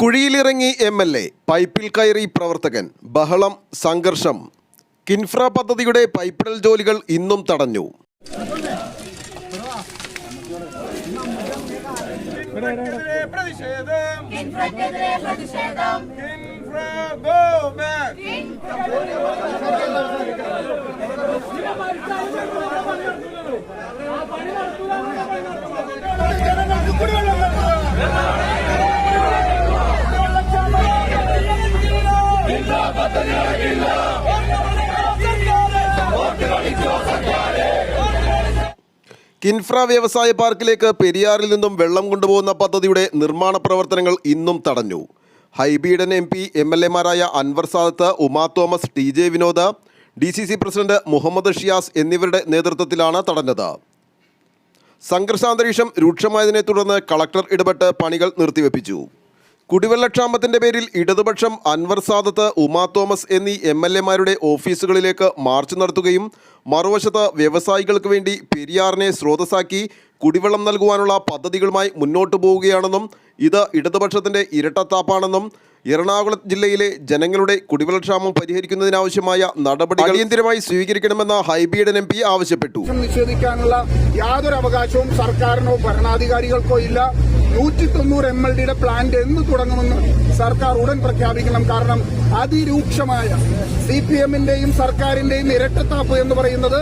കുഴിയിലിറങ്ങി M L A പൈപ്പിൽ കയറി പ്രവർത്തകൻ ബഹളം സംഘർഷം. കിൻഫ്ര പദ്ധതിയുടെ പൈപ്പിടൽ ജോലികൾ ഇന്നും തടഞ്ഞു. കിൻഫ്ര വ്യവസായ പാർക്കിലേക്ക് പെരിയാറിൽ നിന്നും വെള്ളം കൊണ്ടുപോകുന്ന പദ്ധതിയുടെ നിർമ്മാണ പ്രവർത്തനങ്ങൾ ഇന്നും തടഞ്ഞു. Hibi Eden M P M L എമാരായ Anwar Sadath Uma Thomas T J Vinod D C C president Muhammad Shiyas എന്നിവരുടെ നേതൃത്വത്തിലാണ് തടഞ്ഞത്. സംഘർഷാന്തരീക്ഷം രൂക്ഷമായതിനെ തുടർന്ന് കളക്ടർ ഇടപെട്ട് പണികൾ നിർത്തിവെപ്പിച്ചു. കുടിവെള്ളക്ഷാമത്തിന്റെ പേരിൽ ഇടതുപക്ഷം അൻവർ സാദത്ത് ഉമാ തോമസ് എന്നീ എം എൽ എമാരുടെ ഓഫീസുകളിലേക്ക് മാർച്ച് നടത്തുകയും മറുവശത്ത് വ്യവസായികൾക്ക് വേണ്ടി പെരിയാറിനെ സ്രോതസ്സാക്കി കുടിവെള്ളം നൽകുവാനുള്ള പദ്ധതികളുമായി മുന്നോട്ടു പോവുകയാണെന്നും ഇത് ഇടതുപക്ഷത്തിന്റെ ഇരട്ടത്താപ്പാണെന്നും എറണാകുളം ജില്ലയിലെ ജനങ്ങളുടെ കുടിവെള്ളക്ഷാമം പരിഹരിക്കുന്നതിനാവശ്യമായ നടപടികൾ അടിയന്തിരമായി സ്വീകരിക്കണമെന്ന ഹൈബിയുടെ എം പി ആവശ്യപ്പെട്ടു. നിഷേധിക്കാനുള്ള യാതൊരു അവകാശവും സർക്കാരിനോ ഭരണാധികാരികൾക്കോ ഇല്ല. നൂറ്റി തൊണ്ണൂറ് എം എൽ ഡിയുടെ പ്ലാന്റ് എന്ന് തുടങ്ങുമെന്ന് സർക്കാർ ഉടൻ പ്രഖ്യാപിക്കണം. കാരണം അതിരൂക്ഷമായ സി പി എമ്മിന്റെയും സർക്കാരിന്റെയും ഇരട്ടത്താപ്പ് എന്ന് പറയുന്നത്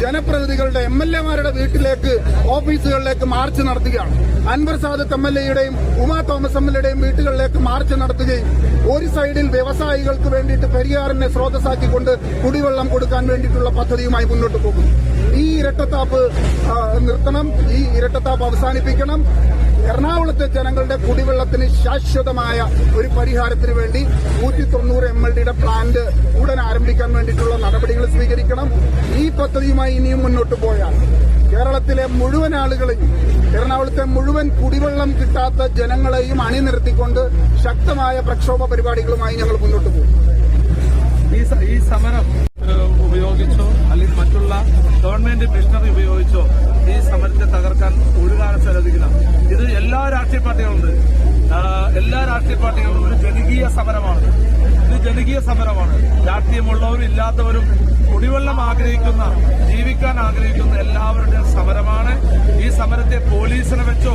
ജനപ്രതിനിധികളുടെ എം എൽ എമാരുടെ വീട്ടിലേക്ക് ഓഫീസുകളിലേക്ക് മാർച്ച് നടത്തുകയാണ്. അൻവർ സാദത്ത് എം എൽ എയുടെയും ഉമാ തോമസ് എം എൽ എയുടെയും വീട്ടുകളിലേക്ക് മാർച്ച് നടത്തുകയും ഒരു സൈഡിൽ വ്യവസായികൾക്ക് വേണ്ടിയിട്ട് പെരിയാറിനെ സ്രോതസ്സാക്കിക്കൊണ്ട് കുടിവെള്ളം കൊടുക്കാൻ വേണ്ടിയിട്ടുള്ള പദ്ധതിയുമായി മുന്നോട്ട് പോകും ഈ ഇരട്ടത്താപ്പ് നിർത്തണം. ഈ ഇരട്ടത്താപ്പ് അവസാനിപ്പിക്കണം. എറണാകുളത്തെ ജനങ്ങളുടെ കുടിവെള്ളത്തിന് ശാശ്വതമായ ഒരു പരിഹാരത്തിന് വേണ്ടി നൂറ്റി തൊണ്ണൂറ് എം എൽ ഡിയുടെ പ്ലാന്റ് ഉടൻ ആരംഭിക്കാൻ വേണ്ടിയിട്ടുള്ള നടപടികൾ സ്വീകരിക്കണം. ഈ പദ്ധതിയുമായി ഇനിയും മുന്നോട്ട് പോയാൽ കേരളത്തിലെ മുഴുവൻ ആളുകളെയും എറണാകുളത്തെ മുഴുവൻ കുടിവെള്ളം കിട്ടാത്ത ജനങ്ങളെയും അണിനിരത്തിക്കൊണ്ട് ശക്തമായ പ്രക്ഷോഭ പരിപാടികളുമായി ഞങ്ങൾ മുന്നോട്ട് പോകും. ഈ സമരം ഉപയോഗിച്ചോ ഗവൺമെന്റ് മിഷനറി ഉപയോഗിച്ചോ ഈ സമരത്തെ തകർക്കാൻ ഒരു അനുവദിക്കണം ഇത് എല്ലാ രാഷ്ട്രീയ പാർട്ടികളുണ്ട്. എല്ലാ രാഷ്ട്രീയ പാർട്ടികളും ഒരു ജനകീയ സമരമാണ്. ഇത് ജനകീയ സമരമാണ്. രാഷ്ട്രീയമുള്ളവരും ഇല്ലാത്തവരും കുടിവെള്ളം ആഗ്രഹിക്കുന്ന ജീവിക്കാൻ ആഗ്രഹിക്കുന്ന എല്ലാവരുടെയും സമരമാണ്. ഈ സമരത്തെ പോലീസിനെ വെച്ചോ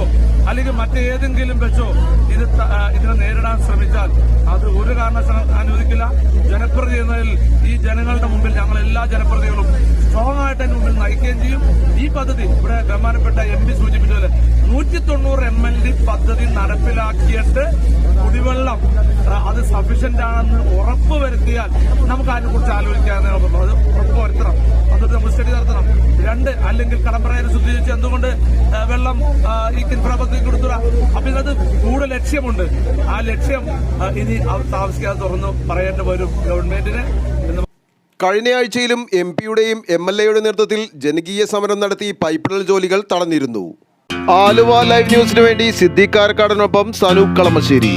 അല്ലെങ്കിൽ മറ്റേതെങ്കിലും വെച്ചോ ഇത് ഇതിനെ നേരിടാൻ ശ്രമിച്ചാൽ അത് ഒരു കാരണവശാലും അനുവദിക്കില്ല. ജനപ്രതി എന്നതിൽ ഈ ജനങ്ങളുടെ മുമ്പിൽ ഞങ്ങൾ എല്ലാ ജനപ്രതികളും സ്ട്രോങ് ആയിട്ട് അതിന് മുമ്പിൽ നയിക്കുകയും ചെയ്യും. ഈ പദ്ധതി ഇവിടെ ബഹുമാനപ്പെട്ട എം പി സൂചിപ്പിച്ചതുപോലെ നൂറ്റി തൊണ്ണൂറ് എം എൽ ഡി പദ്ധതി നടപ്പിലാക്കിയിട്ട് കുടിവെള്ളം അത് സഫീഷ്യന്റ് ആണെന്ന് ഉറപ്പ് വരുത്തിയാൽ നമുക്ക് അതിനെക്കുറിച്ച് ആലോചിക്കാവുന്നേ രണ്ട് അല്ലെങ്കിൽ കടമ്പറയിൽ ശുദ്ധീകരിച്ച് എന്തുകൊണ്ട് വെള്ളം ഈ കിൻഫ്ര പദ്ധതി കൊടുത്തുക അപ്പൊ ഇതിനകത്ത് കൂടുതൽ ലക്ഷ്യമുണ്ട്. ആ ലക്ഷ്യം ഇനി താമസിക്കാതെ തുറന്നു പറയേണ്ടി വരും ഗവൺമെന്റിന്. കഴിഞ്ഞയാഴ്ചയിലും എം പിയുടെയും എം എൽ എയുടെ നേതൃത്വത്തിൽ ജനകീയ സമരം നടത്തി പൈപ്പിടൽ ജോലികൾ തടഞ്ഞിരുന്നു. ആലുവ ലൈവ് ന്യൂസിനു വേണ്ടി സിദ്ധിക്കാരക്കാടനൊപ്പം കാരക്കാടനൊപ്പം സനൂപ് കളമശ്ശേരി.